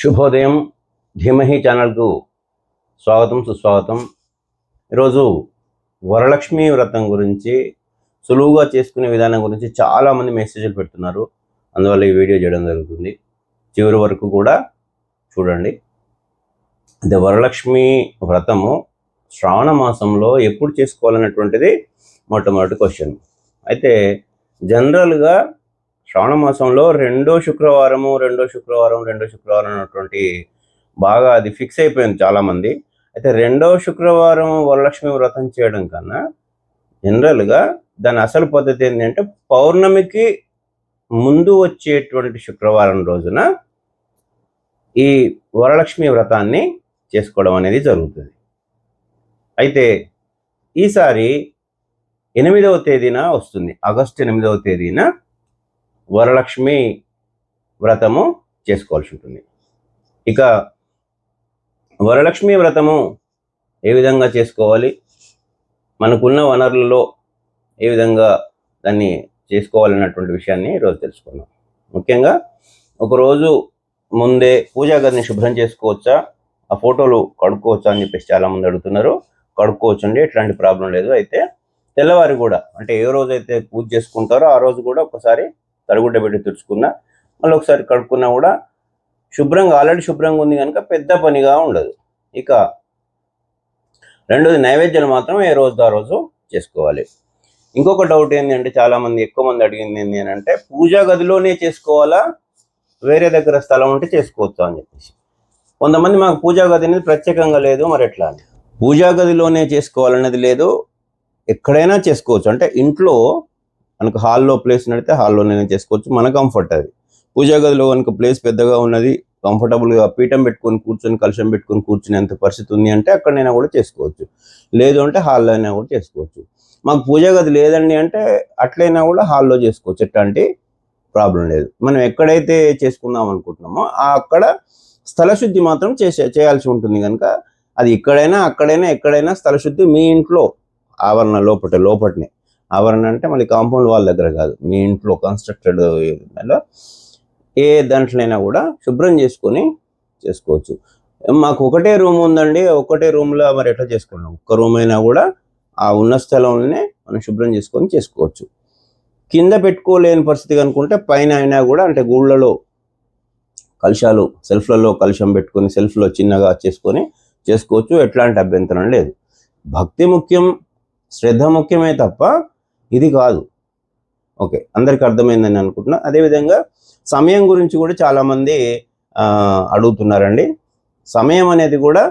శుభోదయం ధీమహి ఛానల్కు స్వాగతం సుస్వాగతం. ఈరోజు వరలక్ష్మి వ్రతం గురించి సులువుగా చేసుకునే విధానం గురించి చాలామంది మెసేజ్లు పెడుతున్నారు. అందువల్ల ఈ వీడియో చేయడం జరుగుతుంది. చివరి వరకు కూడా చూడండి. అంటే వరలక్ష్మి వ్రతము శ్రావణ మాసంలో ఎప్పుడు చేసుకోవాలన్నటువంటిది మొట్టమొదటి క్వశ్చన్. అయితే జనరల్గా శ్రావణ మాసంలో రెండో శుక్రవారము రెండో శుక్రవారం రెండో శుక్రవారం అన్నటువంటి బాగా అది ఫిక్స్ అయిపోయింది చాలామంది. అయితే రెండో శుక్రవారం వరలక్ష్మి వ్రతం చేయడం కన్నా జనరల్గా దాని అసలు పద్ధతి ఏంటంటే పౌర్ణమికి ముందు వచ్చేటువంటి శుక్రవారం రోజున ఈ వరలక్ష్మి వ్రతాన్ని చేసుకోవడం అనేది జరుగుతుంది. అయితే ఈసారి ఎనిమిదవ తేదీన వస్తుంది. ఆగస్టు ఎనిమిదవ తేదీన వరలక్ష్మి వ్రతము చేసుకోవాల్సి ఉంటుంది. ఇక వరలక్ష్మి వ్రతము ఏ విధంగా చేసుకోవాలి? మనకున్న వనరులలో ఏ విధంగా దాన్ని చేసుకోవాలన్నటువంటి విషయాన్ని ఈరోజు తెలుసుకుందాం. ముఖ్యంగా ఒకరోజు ముందే పూజా గదిని శుభ్రం చేసుకోవచ్చా? ఆ ఫోటోలు కడుక్కోవచ్చా అని చెప్పేసి చాలామంది అడుగుతున్నారు. కడుక్కోవచ్చు అండి ఎట్లాంటి ప్రాబ్లం లేదు. అయితే తెల్లవారు కూడా అంటే ఏ రోజు అయితే పూజ చేసుకుంటారో ఆ రోజు కూడా ఒకసారి తడిగుడ్డ పెట్టి తుడుచుకున్నా మళ్ళీ ఒకసారి కడుక్కున్నా కూడా శుభ్రంగా ఆల్రెడీ శుభ్రంగా ఉంది కనుక పెద్ద పనిగా ఉండదు. ఇక రెండోది నైవేద్యాలు మాత్రం ఏ రోజు ఆ రోజు చేసుకోవాలి. ఇంకొక డౌట్ ఏంటి అంటే చాలామంది ఎక్కువ మంది అడిగింది ఏంటి అని అంటే పూజా గదిలోనే చేసుకోవాలా? వేరే దగ్గర స్థలం ఉంటే చేసుకోవచ్చు అని చెప్పేసి. కొంతమంది మాకు పూజా గది అనేది ప్రత్యేకంగా లేదు మరి ఎట్లా అని? పూజా గదిలోనే చేసుకోవాలనేది లేదు ఎక్కడైనా చేసుకోవచ్చు. అంటే ఇంట్లో మనకు హాల్లో ప్లేస్ నడితే హాల్లోనే చేసుకోవచ్చు. మన కంఫర్ట్ అది. పూజా గదిలో కనుక ప్లేస్ పెద్దగా ఉన్నది కంఫర్టబుల్గా పీఠం పెట్టుకొని కూర్చొని కలుషం పెట్టుకొని కూర్చునేంత పరిస్థితి ఉంది అంటే అక్కడైనా కూడా చేసుకోవచ్చు. లేదు అంటే హాల్లో అయినా కూడా చేసుకోవచ్చు. మాకు పూజా గది లేదండి అంటే అట్లయినా కూడా హాల్లో చేసుకోవచ్చు. ఎట్లాంటి ప్రాబ్లం లేదు. మనం ఎక్కడైతే చేసుకుందాం అనుకుంటున్నామో అక్కడ స్థల శుద్ధి మాత్రం చేసే చేయాల్సి ఉంటుంది కనుక అది ఇక్కడైనా అక్కడైనా ఎక్కడైనా స్థల శుద్ధి మీ ఇంట్లో ఆవరణ లోపట లోపటనే. ఆవరణ అంటే మళ్ళీ కాంపౌండ్ వాళ్ళ దగ్గర కాదు. మీ ఇంట్లో కన్స్ట్రక్టెడ్ ఏ దాంట్లోనైనా కూడా శుభ్రం చేసుకొని చేసుకోవచ్చు. మాకు ఒకటే రూమ్ ఉందండి. ఒకటే రూమ్లో మరి ఎట్లా చేసుకున్నాం ఒక్క రూమ్ అయినా కూడా ఆ ఉన్న స్థలంలోనే మనం శుభ్రం చేసుకొని చేసుకోవచ్చు. కింద పెట్టుకోలేని పరిస్థితి కనుకుంటే పైన అయినా కూడా అంటే గూళ్ళలో కలుషాలు సెల్ఫ్లలో కలుషం పెట్టుకొని సెల్ఫ్లో చిన్నగా చేసుకొని చేసుకోవచ్చు. ఎట్లాంటి అభ్యంతరం లేదు. భక్తి ముఖ్యం శ్రద్ధ ముఖ్యమే తప్ప ఇది కాదు. ఓకే అందరికి అర్థమైందని అనుకుంటున్నా. అదేవిధంగా సమయం గురించి కూడా చాలామంది అడుగుతున్నారండి. సమయం అనేది కూడా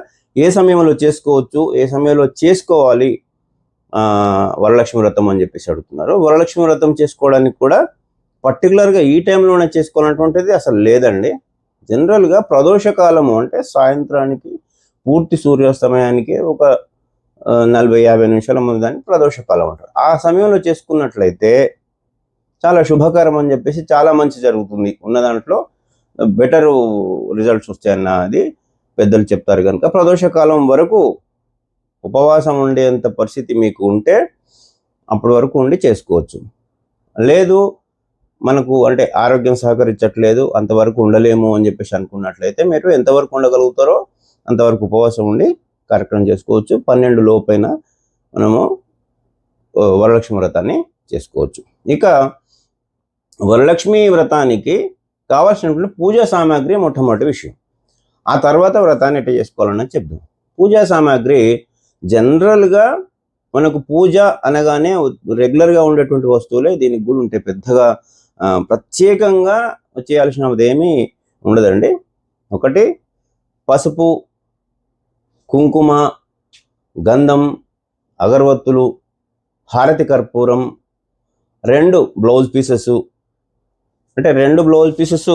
ఏ సమయంలో చేసుకోవచ్చు ఏ సమయంలో చేసుకోవాలి వరలక్ష్మి వ్రతం అని చెప్పేసి అడుగుతున్నారు. వరలక్ష్మి వ్రతం చేసుకోవడానికి కూడా పర్టికులర్గా ఈ టైంలోనే చేసుకోవాలన్నటువంటిది అసలు లేదండి. జనరల్గా ప్రదోష కాలము అంటే సాయంత్రానికి పూర్తి సూర్యాస్తమయానికి ఒక నలభై యాభై నిమిషాల ముందు దాన్ని ప్రదోష కాలం అంటారు. ఆ సమయంలో చేసుకున్నట్లయితే చాలా శుభకరం అని చెప్పేసి చాలా మంచి జరుగుతుంది. ఉన్న దాంట్లో బెటర్ రిజల్ట్స్ వస్తాయన్న అది పెద్దలు చెప్తారు కనుక ప్రదోషకాలం వరకు ఉపవాసం ఉండేంత పరిస్థితి మీకు ఉంటే అప్పటి వరకు ఉండి చేసుకోవచ్చు. లేదు మనకు అంటే ఆరోగ్యం సహకరించట్లేదు అంతవరకు ఉండలేము అని చెప్పేసి అనుకున్నట్లయితే మీరు ఎంతవరకు ఉండగలుగుతారో అంతవరకు ఉపవాసం ఉండి కార్యక్రమం చేసుకోవచ్చు. పన్నెండు లోపైన మనము వరలక్ష్మి వ్రతాన్ని చేసుకోవచ్చు. ఇక వరలక్ష్మి వ్రతానికి కావాల్సినటువంటి పూజా సామాగ్రి మొట్టమొదటి విషయం. ఆ తర్వాత వ్రతాన్ని ఎట్లా చేసుకోవాలని చెప్దాం. పూజా సామాగ్రి జనరల్గా మనకు పూజ అనగానే రెగ్యులర్గా ఉండేటువంటి వస్తువులే దీనికి కూడా ఉంటాయి పెద్దగా ప్రత్యేకంగా చేయాల్సినది ఏమీ ఉండదండి. ఒకటి పసుపు కుంకుమ గంధం అగరవత్తులు హారతి కర్పూరం రెండు బ్లౌజ్ పీసెస్. అంటే రెండు బ్లౌజ్ పీసెస్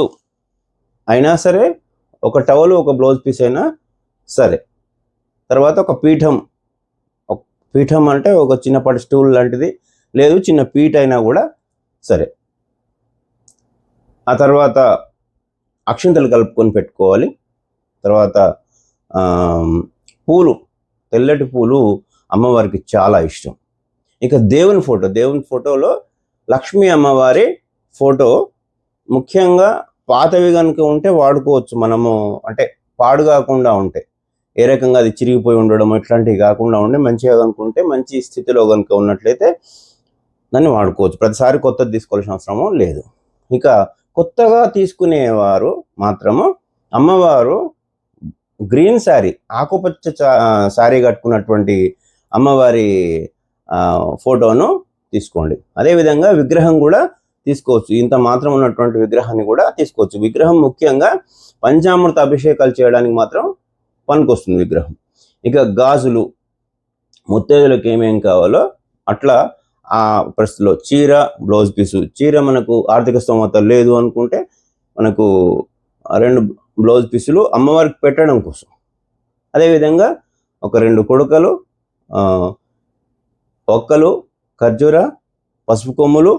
అయినా సరే ఒక టవల్ ఒక బ్లౌజ్ పీస్ అయినా సరే. తర్వాత ఒక పీఠం. ఒక పీఠం అంటే ఒక చిన్నపాటి స్టూల్ లాంటిది. లేదు చిన్న పీట అయినా కూడా సరే. ఆ తర్వాత అక్షింతలు కలుపుకొని పెట్టుకోవాలి. తర్వాత పూలు తెల్లటి పూలు అమ్మవారికి చాలా ఇష్టం. ఇక దేవుని ఫోటో దేవుని ఫోటోలో లక్ష్మీ అమ్మవారి ఫోటో ముఖ్యంగా పాతవి కనుక ఉంటే వాడుకోవచ్చు మనము. అంటే పాడు కాకుండా ఉంటే. ఏ రకంగా అది చిరిగిపోయి ఉండడం ఇట్లాంటివి కాకుండా ఉండి మంచిగా కనుకుంటే మంచి స్థితిలో కనుక ఉన్నట్లయితే దాన్ని వాడుకోవచ్చు. ప్రతిసారి కొత్తది తీసుకోవాల్సిన అవసరము లేదు. ఇక కొత్తగా తీసుకునేవారు మాత్రము అమ్మవారు గ్రీన్ శారీ ఆకుపచ్చ శారీ కట్టుకున్నటువంటి అమ్మవారి ఫోటోను తీసుకోండి. అదేవిధంగా విగ్రహం కూడా తీసుకోవచ్చు. ఇంత మాత్రం ఉన్నటువంటి విగ్రహాన్ని కూడా తీసుకోవచ్చు. విగ్రహం ముఖ్యంగా పంచామృత అభిషేకాలు చేయడానికి మాత్రం పనికొస్తుంది విగ్రహం. ఇక గాజులు ముత్తేజులకు ఏమేం కావాలో అట్లా ఆ పరిస్థితిలో చీర బ్లౌజ్ పీసు. చీర మనకు ఆర్థిక స్తోమత లేదు అనుకుంటే మనకు రెండు బ్లౌజ్ పీసులు అమ్మవారికి పెట్టడం కోసం. అదేవిధంగా ఒక రెండు కొడుకలు ఒక్కలు ఖర్జూర పసుపు కొమ్ములు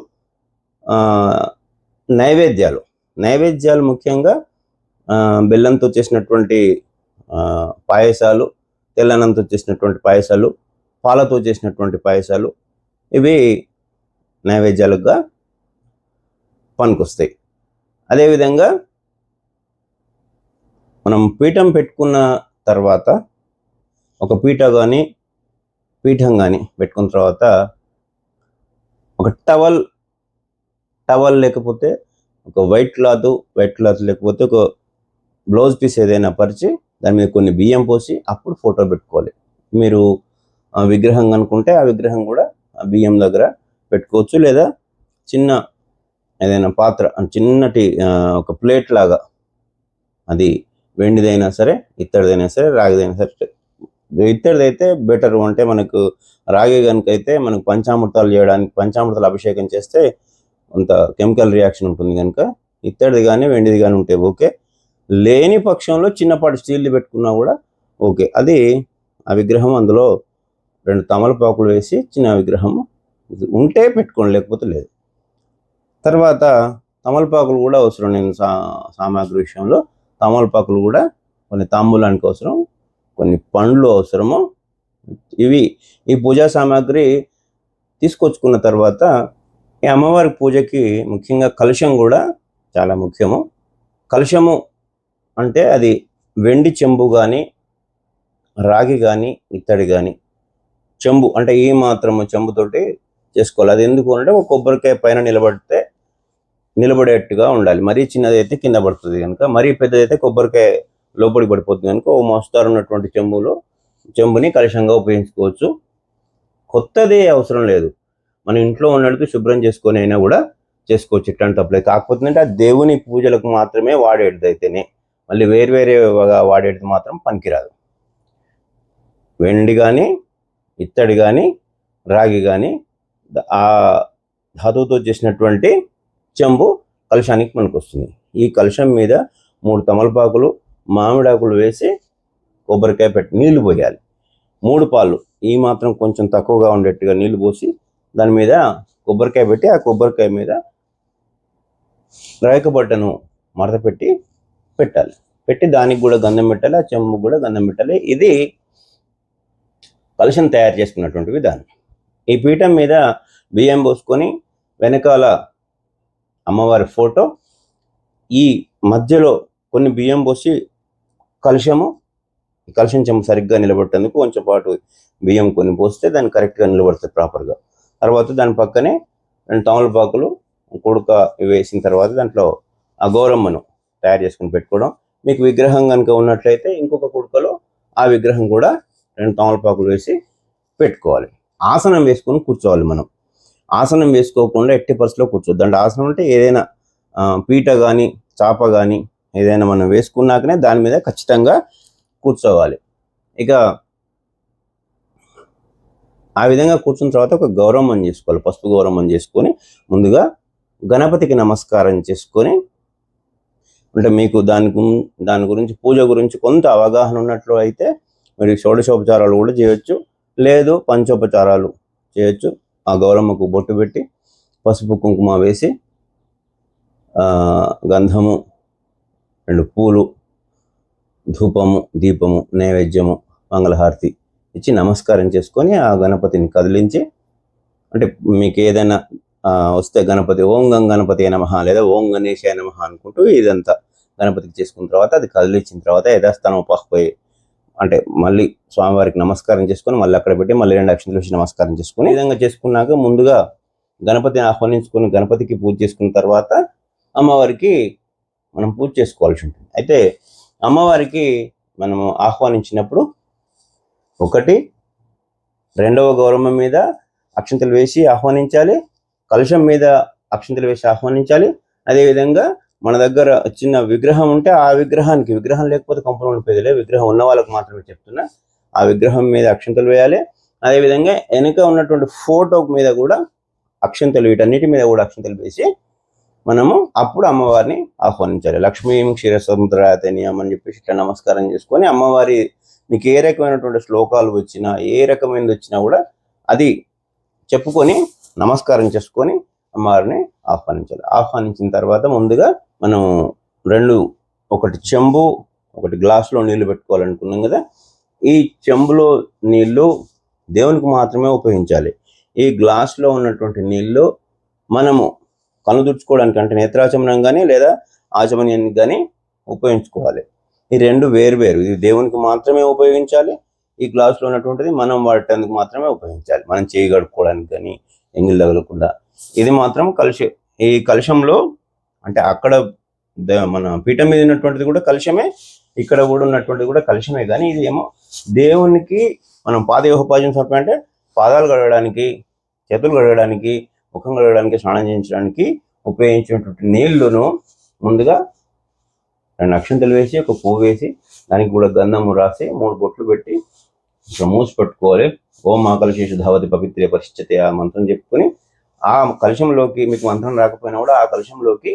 నైవేద్యాలు. నైవేద్యాలు ముఖ్యంగా బెల్లంతో చేసినటువంటి పాయసాలు తెల్లన్నంతో చేసినటువంటి పాయసాలు పాలతో చేసినటువంటి పాయసాలు ఇవి నైవేద్యాలుగా పనికొస్తాయి. అదేవిధంగా మనం పీఠం పెట్టుకున్న తర్వాత ఒక పీట కానీ పీఠం కానీ పెట్టుకున్న తర్వాత ఒక టవల్ టవల్ లేకపోతే ఒక వైట్ క్లాత్ వైట్ క్లాత్ లేకపోతే ఒక బ్లౌజ్ పీస్ ఏదైనా పరిచి దాని మీద కొన్ని బియ్యం పోసి అప్పుడు ఫోటో పెట్టుకోవాలి. మీరు ఆ విగ్రహం అనుకుంటే ఆ విగ్రహం కూడా ఆ బియ్యం దగ్గర పెట్టుకోవచ్చు. లేదా చిన్న ఏదైనా పాత్ర చిన్నటి ఒక ప్లేట్ లాగా అది వెండిదైనా సరే ఇత్తడిదైనా సరే రాగిదైనా సరే ఇత్తడిదైతే బెటర్ అంటే మనకు రాగి కనుక అయితే మనకు పంచామృతాలు చేయడానికి పంచామృతాలు అభిషేకం చేస్తే కొంత కెమికల్ రియాక్షన్ ఉంటుంది కనుక ఇత్తడిది కానీ వెండిది కానీ ఉంటే ఓకే. లేని పక్షంలో చిన్నపాటి స్టీల్ది పెట్టుకున్నా కూడా ఓకే. అది ఆ విగ్రహం అందులో రెండు తమలపాకులు వేసి చిన్న విగ్రహం ఉంటే పెట్టుకోండి లేకపోతే లేదు. తర్వాత తమలపాకులు కూడా అవసరం నేను సా సామాగ్రి విషయంలో తమలపాకులు కూడా కొన్ని తాంబూలానికి అవసరం కొన్ని పండ్లు అవసరము. ఇవి ఈ పూజా సామాగ్రి తీసుకొచ్చుకున్న తర్వాత ఈ అమ్మవారి పూజకి ముఖ్యంగా కలుషం కూడా చాలా ముఖ్యము. కలుషము అంటే అది వెండి చెంబు కానీ రాగి కానీ ఇత్తడి కానీ చెంబు అంటే ఈ మాత్రము చెంబుతోటి చేసుకోవాలి. అది ఎందుకు అంటే ఒక కొబ్బరికాయ పైన నిలబడితే నిలబడేట్టుగా ఉండాలి. మరీ చిన్నది అయితే కింద పడుతుంది కనుక మరీ పెద్దదైతే కొబ్బరికాయ లోపలికి పడిపోతుంది కనుక ఓ మోస్తారు ఉన్నటువంటి చెంబులో చెంబుని కలుషంగా ఉపయోగించుకోవచ్చు. కొత్తది అవసరం లేదు. మన ఇంట్లో ఉన్నట్టు శుభ్రం చేసుకొని అయినా కూడా చేసుకోవచ్చు ఇట్లాంటి తప్పలేదు కాకపోతే అంటే ఆ దేవుని పూజలకు మాత్రమే వాడేది అయితేనే మళ్ళీ వేరు వేరేగా వాడేది మాత్రం పనికిరాదు. వెండి కానీ ఇత్తడి కానీ రాగి కానీ ఆ ధాతువుతో చేసినటువంటి చెంబు కలుషానికి మనకు వస్తుంది ఈ కలుషం మీద మూడు తమలపాకులు మామిడాకులు వేసి కొబ్బరికాయ పెట్టి నీళ్ళు పోయాలి. మూడు పాలు ఈ మాత్రం కొంచెం తక్కువగా ఉండేట్టుగా నీళ్ళు పోసి దాని మీద కొబ్బరికాయ పెట్టి ఆ కొబ్బరికాయ మీద రేకబట్టను మడత పెట్టి పెట్టాలి. పెట్టి దానికి కూడా గంధం పెట్టాలి ఆ చెంబు కూడా గంధం పెట్టాలి. ఇది కలుషం తయారు చేసుకున్నటువంటి విధానం. ఈ పీఠం మీద బియ్యం పోసుకొని వెనకాల అమ్మవారి ఫోటో. ఈ మధ్యలో కొన్ని బియ్యం పోసి కలుషము ఈ చెంబు సరిగ్గా నిలబెట్టేందుకు కొంచెం పాటు బియ్యం కొన్ని పోస్తే దాన్ని కరెక్ట్గా నిలబడుతుంది ప్రాపర్గా. తర్వాత దాని పక్కనే రెండు తమలపాకులు కుడుక వేసిన తర్వాత దాంట్లో ఆ గౌరమ్మను తయారు చేసుకుని పెట్టుకోవడం. మీకు విగ్రహం కనుక ఉన్నట్లయితే ఇంకొక కుడుకలో ఆ విగ్రహం కూడా రెండు తమలపాకులు వేసి పెట్టుకోవాలి. ఆసనం వేసుకొని కూర్చోవాలి మనం. ఆసనం వేసుకోకుండా ఎట్టి పరిస్థితిలో కూర్చోద్దు అంటే ఆసనం అంటే ఏదైనా పీట కానీ చాప కానీ ఏదైనా మనం వేసుకున్నాకనే దాని మీద ఖచ్చితంగా కూర్చోవాలి. ఇక ఆ విధంగా కూర్చున్న తర్వాత ఒక గౌరవం చేసుకోవాలి. పసుపు గౌరవం చేసుకొని ముందుగా గణపతికి నమస్కారం చేసుకొని అంటే మీకు దాని దాని గురించి పూజ గురించి కొంత అవగాహన ఉన్నట్లు అయితే మీరు షోడశోపచారాలు కూడా చేయొచ్చు. లేదు పంచోపచారాలు చేయొచ్చు. ఆ గౌరమ్మకు బొట్టు పెట్టి పసుపు కుంకుమ వేసి గంధము రెండు పూలు ధూపము దీపము నైవేద్యము మంగళహారతి ఇచ్చి నమస్కారం చేసుకొని ఆ గణపతిని కదిలించి అంటే మీకు ఏదైనా వస్తే గణపతి ఓం గం గణపతి నమ లేదా ఓం గణేశాయ నమ అనుకుంటూ ఇదంతా గణపతికి చేసుకున్న తర్వాత అది కదిలిచ్చిన తర్వాత యథాస్థానం పాకపోయి అంటే మళ్ళీ స్వామివారికి నమస్కారం చేసుకొని మళ్ళీ అక్కడ పెట్టి మళ్ళీ రెండు అక్షంతలు వేసి నమస్కారం చేసుకుని ఈ విధంగా చేసుకున్నాక ముందుగా గణపతిని ఆహ్వానించుకొని గణపతికి పూజ చేసుకున్న తర్వాత అమ్మవారికి మనం పూజ చేసుకోవాల్సి ఉంటుంది. అయితే అమ్మవారికి మనము ఆహ్వానించినప్పుడు ఒకటి రెండవ గౌరవం మీద అక్షంతలు వేసి ఆహ్వానించాలి కలుషం మీద అక్షంతలు వేసి ఆహ్వానించాలి అదేవిధంగా మన దగ్గర చిన్న విగ్రహం ఉంటే ఆ విగ్రహానికి విగ్రహం లేకపోతే కంపరం ఉండిపోయేదిలే విగ్రహం ఉన్న వాళ్ళకి మాత్రమే చెప్తున్నా. ఆ విగ్రహం మీద అక్షంతలు వేయాలి. అదేవిధంగా వెనుక ఉన్నటువంటి ఫోటో మీద కూడా అక్షంతలు వీటన్నిటి మీద కూడా అక్షంతలు వేసి మనము అప్పుడు అమ్మవారిని ఆహ్వానించాలి. లక్ష్మీ క్షీరసముద్రాయతనియం అని చెప్పేసి ఇట్లా నమస్కారం చేసుకొని అమ్మవారి మీకు ఏ రకమైనటువంటి శ్లోకాలు వచ్చినా ఏ రకమైనది వచ్చినా కూడా అది చెప్పుకొని నమస్కారం చేసుకొని అమ్మవారిని ఆహ్వానించాలి. ఆహ్వానించిన తర్వాత ముందుగా మనం రెండు ఒకటి చెంబు ఒకటి గ్లాసులో నీళ్ళు పెట్టుకోవాలనుకున్నాం కదా ఈ చెంబులో నీళ్ళు దేవునికి మాత్రమే ఉపయోగించాలి. ఈ గ్లాసులో ఉన్నటువంటి నీళ్ళు మనము కనుదుర్చుకోవడానికి అంటే నేత్రాచమనం కానీ లేదా ఆచమనీయానికి కానీ ఉపయోగించుకోవాలి. ఈ రెండు వేరు వేరు ఇది దేవునికి మాత్రమే ఉపయోగించాలి ఈ గ్లాసులో ఉన్నటువంటిది మనం వాడటానికి మాత్రమే ఉపయోగించాలి. మనం చేయి కడుక్కోవడానికి కానీ ఎంగిల్ తగలకుండా. ఇది మాత్రం కలుష ఈ కలుషంలో అంటే అక్కడ ద- మన పీఠం మీద ఉన్నటువంటిది కూడా కలుషమే ఇక్కడ కూడా ఉన్నటువంటిది కూడా కలుషమే. కానీ ఇది ఏమో దేవునికి మనం పాదయోహోపాజన సమర్పణ అంటే పాదాలు కడగడానికి చేతులు కడగడానికి ముఖం కడగడానికి స్నానం చేయించడానికి ఉపయోగించినటువంటి నీళ్ళను ముందుగా రెండు అక్షంతలు వేసి ఒక పువ్వు వేసి దానికి కూడా గంధము రాసి మూడు బొట్లు పెట్టి ఇట్లా మూసి పెట్టుకోవాలి. ఓం మా కలశేషు ధావతి పవిత్రే పరిస్థితి ఆ మంత్రం చెప్పుకొని ఆ కలుషంలోకి మీకు మంత్రం రాకపోయినా కూడా ఆ కలుషంలోకి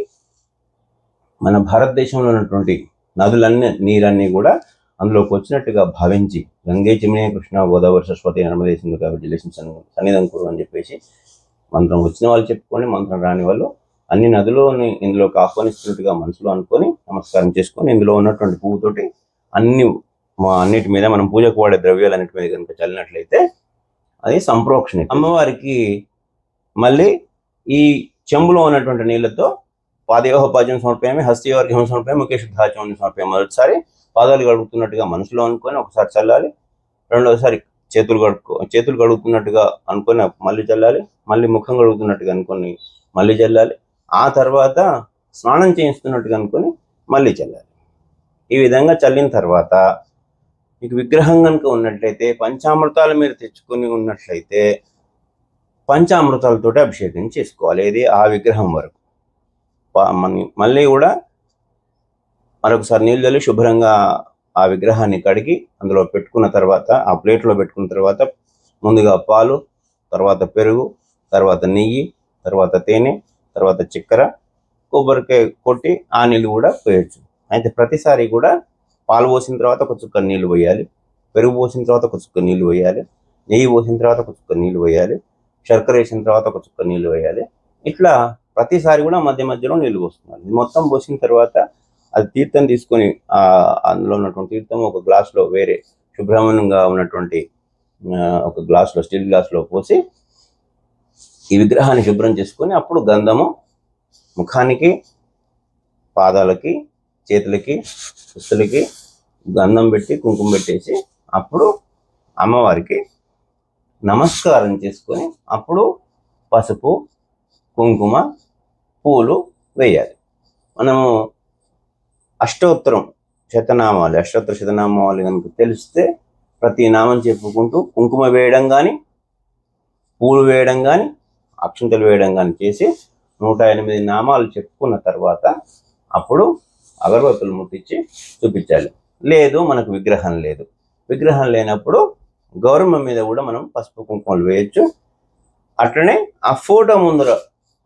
మన భారతదేశంలో ఉన్నటువంటి నదులన్నీ నీరన్నీ కూడా అందులోకి వచ్చినట్టుగా భావించి గంగే చిమినే కృష్ణ గోదావరి సరస్వతి నర్మదే సింధు కాబట్టి సన్నిధం కురు అని చెప్పేసి మంత్రం వచ్చిన వాళ్ళు చెప్పుకొని మంత్రం రాని వాళ్ళు అన్ని నదులని ఇందులోకి ఆహ్వానిస్తున్నట్టుగా మనసులో అనుకొని నమస్కారం చేసుకొని ఇందులో ఉన్నటువంటి పువ్వుతోటి అన్ని మా అన్నిటి మీద మనం పూజకు వాడే ద్రవ్యాలు అన్నిటి మీద కనుక చల్లినట్లయితే అది సంప్రోక్షణ. అమ్మవారికి మళ్ళీ ఈ చెంబులో ఉన్నటువంటి నీళ్ళతో పాదయోహోపాజ్యం సమర్పయామి హస్తయోర్ఘ్యం సమర్పయామి ముఖేష్ ధాచం సమర్పయామి మొదటిసారి పాదాలు కడుగుతున్నట్టుగా మనసులో అనుకొని ఒకసారి చల్లాలి. రెండవసారి చేతులు కడుక్కో చేతులు కడుగుతున్నట్టుగా అనుకొని మళ్ళీ చల్లాలి. మళ్ళీ ముఖం కడుగుతున్నట్టుగా అనుకొని మళ్ళీ చల్లాలి. ఆ తర్వాత స్నానం చేయిస్తున్నట్టుగా అనుకొని మళ్ళీ చల్లాలి. ఈ విధంగా చల్లిన తర్వాత మీకు విగ్రహం కనుక ఉన్నట్లయితే పంచామృతాలు మీరు తెచ్చుకొని ఉన్నట్లయితే పంచామృతాలతోటి అభిషేకం చేసుకోవాలి. ఇది ఆ విగ్రహం వరకు. మళ్ళీ కూడా మరొకసారి నీళ్ళు చల్లి శుభ్రంగా ఆ విగ్రహాన్ని కడిగి అందులో పెట్టుకున్న తర్వాత ఆ ప్లేట్లో పెట్టుకున్న తర్వాత ముందుగా పాలు తర్వాత పెరుగు తర్వాత నెయ్యి తర్వాత తేనె తర్వాత చక్కెర కొబ్బరికాయ కొట్టి ఆ నీళ్ళు కూడా పోయచ్చు. అయితే ప్రతిసారి కూడా పాలు పోసిన తర్వాత ఒక చుక్క నీళ్ళు పోయాలి పెరుగు పోసిన తర్వాత ఒక చుక్క నీళ్ళు పోయాలి నెయ్యి పోసిన తర్వాత ఒక చుక్క నీళ్ళు పోయాలి శర్కర వేసిన తర్వాత ఒక చుక్క నీళ్ళు వేయాలి ఇట్లా ప్రతిసారి కూడా మధ్య మధ్యలో నీళ్ళు పోస్తున్నారు. మొత్తం పోసిన తర్వాత అది తీర్థం తీసుకొని అందులో ఉన్నటువంటి తీర్థం ఒక గ్లాసులో వేరే శుభ్రమణంగా ఉన్నటువంటి ఒక గ్లాసులో స్టీల్ గ్లాస్లో పోసి ఈ విగ్రహాన్ని శుభ్రం చేసుకొని అప్పుడు గంధము ముఖానికి పాదాలకి చేతులకి పుస్తులకి గంధం పెట్టి కుంకుమ పెట్టేసి అప్పుడు అమ్మవారికి నమస్కారం చేసుకొని అప్పుడు పసుపు కుంకుమ పూలు వేయాలి. మనము అష్టోత్తరం శతనామాలు అష్టోత్తర శతనామాలు కనుక తెలిస్తే ప్రతి నామం చెప్పుకుంటూ కుంకుమ వేయడం కానీ పూలు వేయడం కానీ అక్షంతలు వేయడం కానీ చేసి నూట ఎనిమిది నామాలు చెప్పుకున్న తర్వాత అప్పుడు అగరబత్తులు ముట్టించి చూపించాలి. లేదు మనకు విగ్రహం లేదు. విగ్రహం లేనప్పుడు గౌరమ్మ మీద కూడా మనం పసుపు కుంకుమలు వేయచ్చు. అట్లనే ఆ ఫోటో ముందర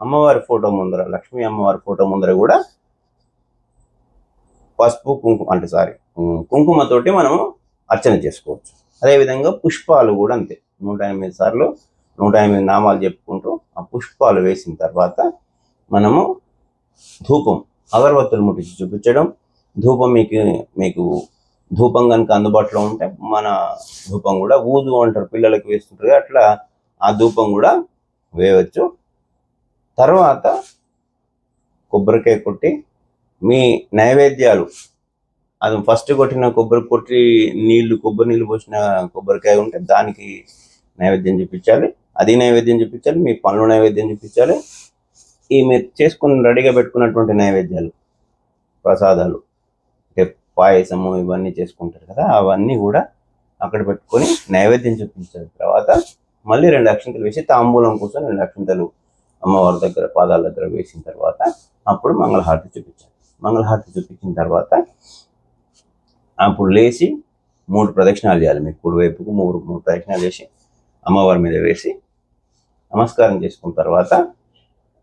అమ్మవారి ఫోటో ముందర లక్ష్మీ అమ్మవారి ఫోటో ముందర కూడా పసుపు కుంకుమ అంటే సారీ కుంకుమతోటి మనము అర్చన చేసుకోవచ్చు. అదేవిధంగా పుష్పాలు కూడా అంతే. నూట ఎనిమిది సార్లు నూట ఎనిమిది నామాలు చెప్పుకుంటూ ఆ పుష్పాలు వేసిన తర్వాత మనము ధూపం అగరబత్తులు ముట్టించి చూపించడం. ధూపం మీకు మీకు ధూపం కనుక అందుబాటులో ఉంటే మన ధూపం కూడా ఊదు అంటారు పిల్లలకు వేస్తుంటారు అట్లా ఆ ధూపం కూడా వేయవచ్చు. తర్వాత కొబ్బరికాయ కొట్టి మీ నైవేద్యాలు. అది ఫస్ట్ కొట్టిన కొబ్బరి కొట్టి నీళ్ళు కొబ్బరి నీళ్ళు పోసిన కొబ్బరికాయ ఉంటే దానికి నైవేద్యం చూపించాలి. అది నైవేద్యం చూపించాలి మీ పనులు నైవేద్యం చూపించాలి. ఈ మీరు చేసుకుని రెడీగా పెట్టుకున్నటువంటి నైవేద్యాలు ప్రసాదాలు అంటే పాయసము ఇవన్నీ చేసుకుంటారు కదా అవన్నీ కూడా అక్కడ పెట్టుకొని నైవేద్యం చూపించాలి. తర్వాత మళ్ళీ రెండు అక్షంతలు వేసి తాంబూలం కోసం రెండు అక్షంతలు అమ్మవారి దగ్గర పాదాల దగ్గర వేసిన తర్వాత అప్పుడు మంగళహారతి చూపించాలి. మంగళహారతి చూపించిన తర్వాత అప్పుడు లేచి మూడు ప్రదక్షిణాలు చేయాలి మీకు. కుడివైపుకు మూడు మూడు ప్రదక్షిణాలు చేసి అమ్మవారి మీద వేసి నమస్కారం చేసుకున్న తర్వాత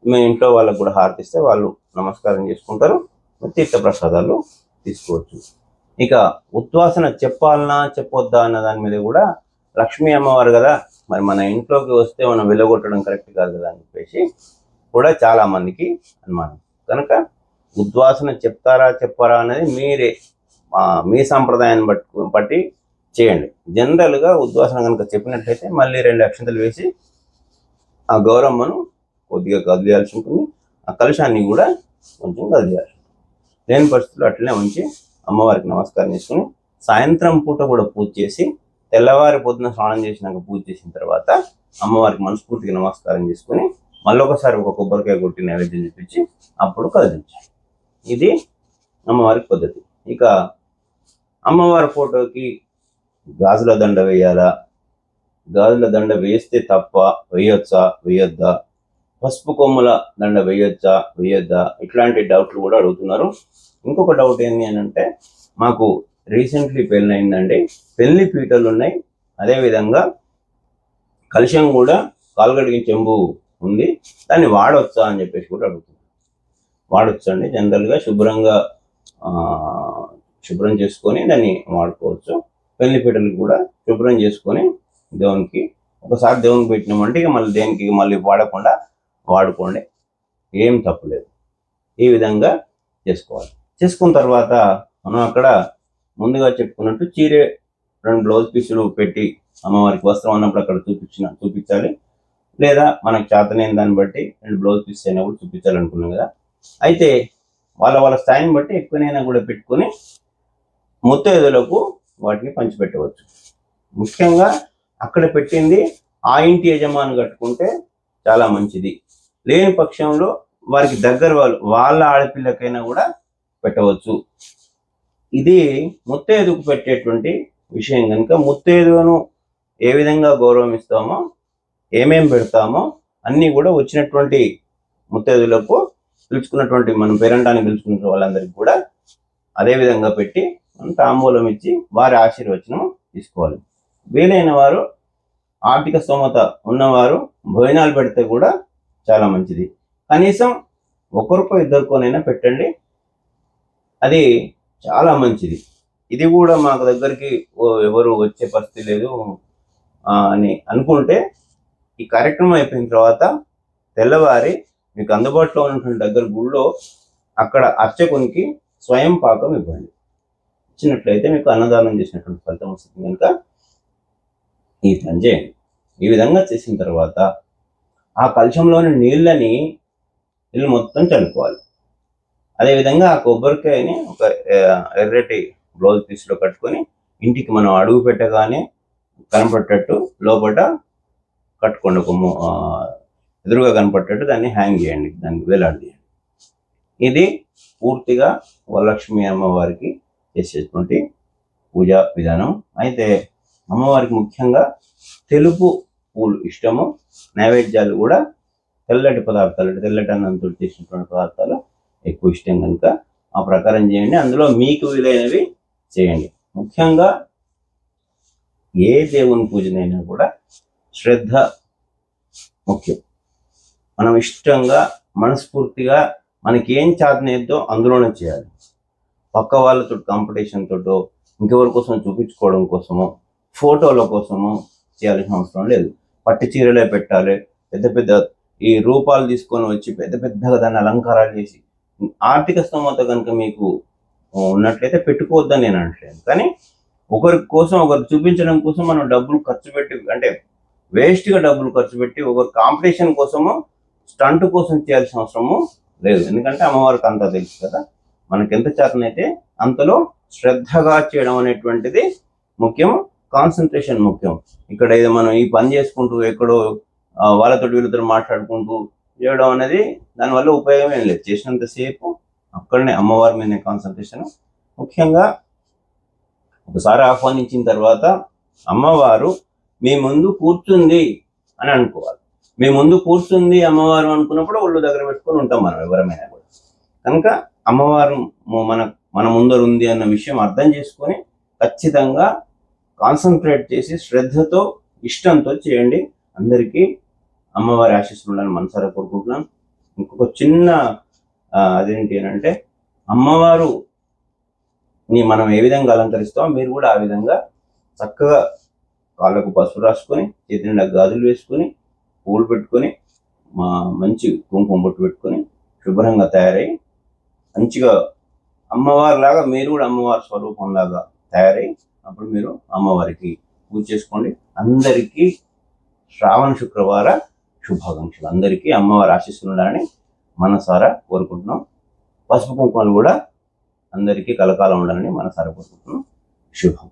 మీ ఇంట్లో వాళ్ళకు కూడా హారతిస్తే వాళ్ళు నమస్కారం చేసుకుంటారు. తీర్థ ప్రసాదాలు తీసుకోవచ్చు. ఇక ఉద్వాసన చెప్పాలనా చెప్పొద్దా అన్న దాని మీద కూడా లక్ష్మీ అమ్మవారు కదా మరి మన ఇంట్లోకి వస్తే మనం వెళ్ళగొట్టడం కరెక్ట్ కాదు కదా అని చెప్పేసి కూడా చాలా మందికి అనుమానం. కనుక ఉద్వాసన చెప్తారా చెప్పారా అనేది మీరే మీ సాంప్రదాయాన్ని బట్టి బట్టి చేయండి. జనరల్గా ఉద్వాసన కనుక చెప్పినట్లయితే మళ్ళీ రెండు అక్షంతలు వేసి ఆ గౌరమ్మను కొద్దిగా కదిలేయాల్సి ఉంటుంది. ఆ కలుషాన్ని కూడా కొంచెం కదిలియాల్సి ఉంటుంది లేని పరిస్థితుల్లో అట్లనే ఉంచి అమ్మవారికి నమస్కారం చేసుకుని సాయంత్రం పూట కూడా పూజ చేసి తెల్లవారి పొద్దున స్నానం చేసినాక పూజ చేసిన తర్వాత అమ్మవారికి మనస్ఫూర్తిగా నమస్కారం చేసుకుని మళ్ళీ ఒకసారి ఒక కొబ్బరికాయ కొట్టి నైవేద్యం చూపించి అప్పుడు కదిలించాలి. ఇది అమ్మవారికి పద్ధతి. ఇక అమ్మవారి ఫోటోకి గాజుల దండ వేయాలా? గాజుల దండ వేస్తే తప్ప వేయొచ్చా? వేయొద్దా? పసుపు కొమ్ముల దండ వేయొచ్చా? వేయొద్దా? ఇట్లాంటి డౌట్లు కూడా అడుగుతున్నారు. ఇంకొక డౌట్ ఏంటి అని అంటే మాకు రీసెంట్లీ పెళ్ళైందండి పెళ్ళి పీటలు ఉన్నాయి అదేవిధంగా కలుషం కూడా కాలుగడిగిన చెంబు ఉంది. దాన్ని వాడొచ్చా అని చెప్పేసి కూడా అడుగుతున్నాను వాడొచ్చు అండి జనరల్గా శుభ్రంగా శుభ్రం చేసుకొని దాన్ని వాడుకోవచ్చు. పెళ్ళి పీటలు కూడా శుభ్రం చేసుకొని దేవునికి ఒకసారి దేవునికి పెట్టినామంటే ఇక మళ్ళీ దేనికి మళ్ళీ వాడకుండా వాడుకోండి. ఏం తప్పులేదు. ఈ విధంగా చేసుకోవాలి. చేసుకున్న తర్వాత మనం అక్కడ ముందుగా చెప్పుకున్నట్టు చీరే రెండు బ్లౌజ్ పీసులు పెట్టి అమ్మవారికి వస్త్రం అన్నప్పుడు అక్కడ చూపించిన చూపించాలి. లేదా మనకు చేతనైన దాన్ని బట్టి రెండు బ్లౌజ్ పీస్ అయినా కూడా చూపించాలనుకున్నాం కదా. అయితే వాళ్ళ వాళ్ళ స్థాయిని బట్టి ఎక్కువనైనా కూడా పెట్టుకొని ముత్తైదులకు వాటిని పంచిపెట్టవచ్చు. ముఖ్యంగా అక్కడ పెట్టింది ఆ ఇంటి యజమాని కట్టుకుంటే చాలా మంచిది. లేని పక్షంలో వారికి దగ్గర వాళ్ళు వాళ్ళ ఆడపిల్లకైనా కూడా పెట్టవచ్చు. ఇది ముత్తేదుకు పెట్టేటువంటి విషయం కనుక ముత్తేదును ఏ విధంగా గౌరవిస్తామో ఏమేం పెడతామో అన్నీ కూడా వచ్చినటువంటి ముత్తేదులకు పిలుచుకున్నటువంటి మనం పేరంటాన్ని పిలుచుకున్న వాళ్ళందరికీ కూడా అదే విధంగా పెట్టి మనం తాంబూలం ఇచ్చి వారి ఆశీర్వచనం తీసుకోవాలి. వీలైన వారు ఆర్థిక స్తోమత ఉన్నవారు భోజనాలు పెడితే కూడా చాలా మంచిది. కనీసం ఒకరికో ఇద్దరికోనైనా పెట్టండి. అది చాలా మంచిది. ఇది కూడా మాకు దగ్గరికి ఎవరు వచ్చే పరిస్థితి లేదు అని అనుకుంటే ఈ కార్యక్రమం అయిపోయిన తర్వాత తెల్లవారి మీకు అందుబాటులో ఉన్నటువంటి దగ్గర గుళ్ళో అక్కడ అర్చకునికి స్వయం పాకం ఇవ్వండి. ఇచ్చినట్లయితే మీకు అన్నదానం చేసినటువంటి ఫలితం వస్తుంది కనుక ఈ పని చేయండి. ఈ విధంగా చేసిన తర్వాత ఆ కలుషంలోని నీళ్ళని ఇల్లు మొత్తం చల్లుకోవాలి. అదేవిధంగా ఆ కొబ్బరికాయని ఒక ఎర్రటి బ్లౌజ్ పీస్లో కట్టుకొని ఇంటికి మనం అడుగు పెట్టగానే కనపడేటట్టు లోపల కట్టుకోండి. ఒక ఎదురుగా కనపడేటట్టు దాన్ని హ్యాంగ్ చేయండి. దాన్ని వేలాడదీయండి. ఇది పూర్తిగా వరలక్ష్మి అమ్మవారికి చేసేటువంటి పూజా విధానం. అయితే అమ్మవారికి ముఖ్యంగా తెలుపు పూలు ఇష్టము. నైవేద్యాలు కూడా తెల్లటి పదార్థాలు తెల్లటి అన్నంతో చేసినటువంటి పదార్థాలు ఎక్కువ ఇష్టం కనుక ఆ ప్రకారం చేయండి. అందులో మీకు వీలైనవి చేయండి. ముఖ్యంగా ఏ దేవుని పూజనైనా కూడా శ్రద్ధ ముఖ్యం. మనం ఇష్టంగా మనస్ఫూర్తిగా మనకి ఏం చేతనేద్దో అందులోనే చేయాలి. పక్క వాళ్ళతో కాంపిటీషన్ తోటో ఇంకెవరి కోసం చూపించుకోవడం కోసమో ఫోటోల కోసమో చేయాల్సిన అవసరం లేదు. పట్టు చీరలే పెట్టాలి. పెద్ద పెద్ద ఈ రూపాలు తీసుకొని వచ్చి పెద్ద పెద్దగా దాన్ని అలంకారాలు చేసి ఆర్థిక స్తోమత కనుక మీకు ఉన్నట్లయితే పెట్టుకోవద్దని నేను అనట్లేదు. కానీ ఒకరి కోసం ఒకరు చూపించడం కోసం మనం డబ్బులు ఖర్చు పెట్టి అంటే వేస్ట్గా డబ్బులు ఖర్చు పెట్టి ఒకరు కాంపిటీషన్ కోసము స్టంట్ కోసం చేయాల్సిన అవసరము లేదు. ఎందుకంటే అమ్మవారికి అంతా తెలుసు కదా. మనకి ఎంత చేతనైతే అంతలో శ్రద్ధగా చేయడం అనేటువంటిది ముఖ్యం కాన్సన్ట్రేషన్ ముఖ్యం. ఇక్కడ ఏదో మనం ఈ పని చేసుకుంటూ ఎక్కడో వాళ్ళతో వీళ్ళతో మాట్లాడుకుంటూ చేయడం అనేది దానివల్ల ఉపయోగం ఏం లేదు. చేసినంతసేపు అక్కడనే అమ్మవారి మీద కాన్సన్ట్రేషన్ ముఖ్యంగా ఒకసారి ఆహ్వానించిన తర్వాత అమ్మవారు మీ ముందు కూర్చుంది అని అనుకోవాలి. మీ ముందు కూర్చుంది అమ్మవారు అనుకున్నప్పుడు ఒళ్ళు దగ్గర పెట్టుకొని ఉంటాం మనం ఎవరమైనా కూడా. కనుక అమ్మవారు మన మన ముందర ఉంది అన్న విషయం అర్థం చేసుకొని ఖచ్చితంగా కాన్సన్ట్రేట్ చేసి శ్రద్ధతో ఇష్టంతో చేయండి. అందరికీ అమ్మవారి ఆశీస్సులు ఉండాలని మనసారా కోరుకుంటున్నాను ఇంకొక చిన్న అదేంటి అని అంటే అమ్మవారు ని మనం ఏ విధంగా అలంకరిస్తామో మీరు కూడా ఆ విధంగా చక్కగా కాళ్ళకు పసుపు రాసుకొని చేతి నిండా గాజులు వేసుకొని పూలు పెట్టుకొని మా మంచి కుంకుమ బొట్టు పెట్టుకొని శుభ్రంగా తయారై మంచిగా అమ్మవారిలాగా మీరు కూడా అమ్మవారి స్వరూపంలాగా తయారై అప్పుడు మీరు అమ్మవారికి పూజ చేసుకోండి. అందరికీ శ్రావణ శుక్రవారం శుభాకాంక్షలు. అందరికీ అమ్మవారి ఆశీస్సులు మనసారా కోరుకుంటున్నాం. పసుపు కుంకుమలు కూడా అందరికీ కలకాలం ఉండాలని మనసారా కోరుకుంటున్నాం. శుభం.